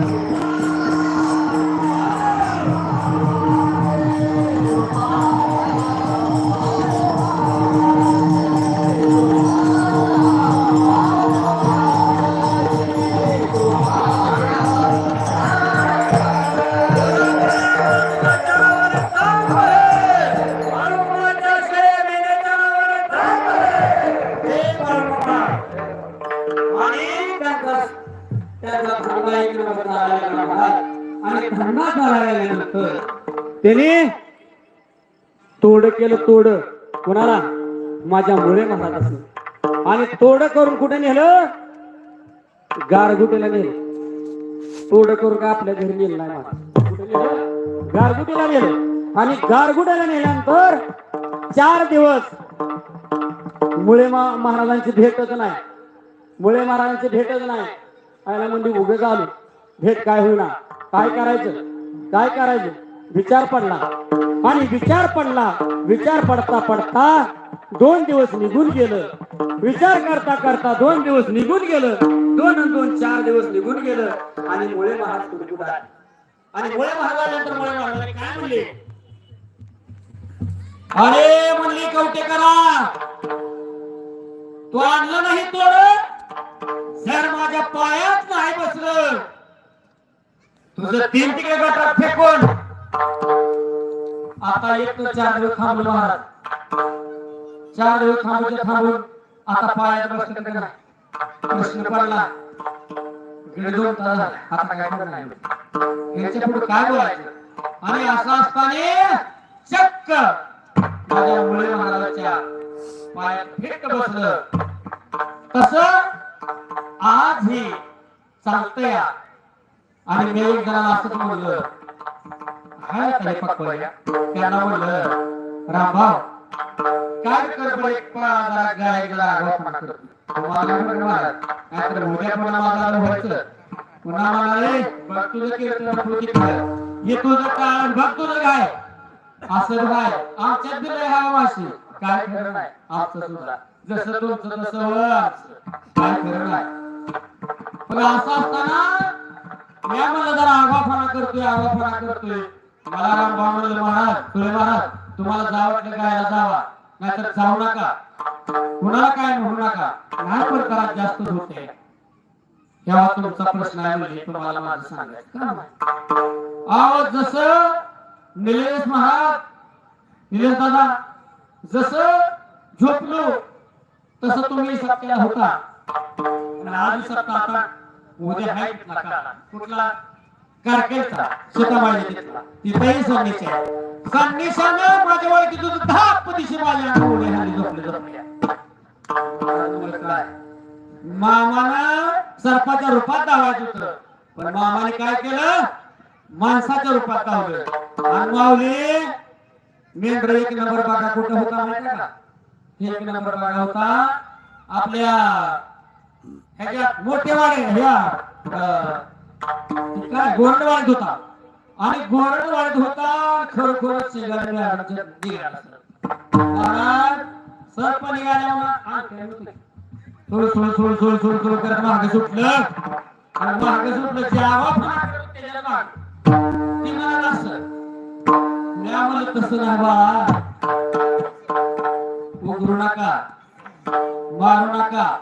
Música आणि धंदा चालायला त्याने तोड केलं तोड. कोणाला? माझ्या मुळे महाराजाचं आणि तोड करून कुठे नेलं? गारगुटीला नेलं. तोड करून का आपल्या घरी नेलं नाही मला नेलं? गारगुटीला नेलं. आणि गारगुट्याला नेल्यानंतर चार दिवस मुळे महाराजांची भेटच नाही. मुळे महाराजांची भेटच नाही. आयला म्हणजे उभे झालो. भेट काय होईना. काय करायचं? काय करायचं? विचार पडला. आणि विचार पडला. विचार पडता पडता दोन दिवस निघून गेलं. विचार करता करता दोन दिवस निघून गेलं. दोन दोन चार दिवस निघून गेलं. आणि मुळे महाराज कुठे आणि मुळे महाराजानंतर मुळे महाराजांनी काय म्हणले? अरे म्हणली कवटे करा तू आणलं तुझं तीन तिकडे गटात फेकून. आता एक चार दिवस थांबलो महाराज. चार दिवस थांबून थांबून. आता पायात बसलं का प्रश्न पडला. गेले दोन तास आता काय करणार नाही याच्यापुढे काय बोलायचं? आणि असं असताना चक्क. माझ्या मुळे महाराजाच्या पायात फेक बसलं. तस आज हे चालतंय. आणि मी एक जणाला असंच म्हणलं हाय काय पक्वया त्यांना म्हणलं रामभाव काय कर बरं एक जरा तुम्हाला पण महाराज, नाहीतर उद्या पुन्हा व्हायचं. पुन्हा म्हणाले, बघ तुझं कीर्तन तू तिकडं. हे तुझं बघ तुझं काय असं काय आमच्यात बी वाशी काय खरं नाही आमचं सुद्धा. जसं तुमचं तसं काय खरं नाही. पण असं असताना मी म्हणलं जरा आवाफाना करतोय आवाफाना करतोय. मला रामभाव म्हणले महाराज तुळे महाराज तुम्हाला जावं वाटलं गायला जावा? नाहीतर जाऊ नका. कुणाला काय म्हणू नका? नाही प्रकारात जास्त होते तेव्हा तुमचा प्रश्न आहे म्हणजे तुम्हाला माझं सांगायचं काम आहे. अहो जसं निलेश महाराज निलेश दादा जस झोपलो तस तुम्ही सत्याला होता. आणि आज सत्ता आता उद्या आहे कुठला? काळा? कुठला कारकेलचा सीतामाई तिथला तिथेही संदेश आहे. संदेशानं माझ्या ओळखीतून दहा पदिशी माझ्या अंगावर हाली झोपले झोपल्या महाराज म्हणलं काय? मामानं सर्पाच्या रूपात धावायचं होतं पण मामाने काय केलं? माणसाच्या रूपात धावलं आणि माऊली मेंढर एक नंबर बघा कुठं होता माहिती का? एक नंबर बघा होता आपल्या ह्याच्यात मोठे वाडे ह्या अं, ते वाढत होता. आणि गोरड वाढत होता खरोखरच शेजारी सर. महाराज सर्प निघाल्यामुळे थोडं थोडं थोडं थोडं करत मागे सुटलं. आणि मागे सुटलं. जेव्हा ती म्हणाला सर मी तसं नाही बा. उघडू नका. मारू नका.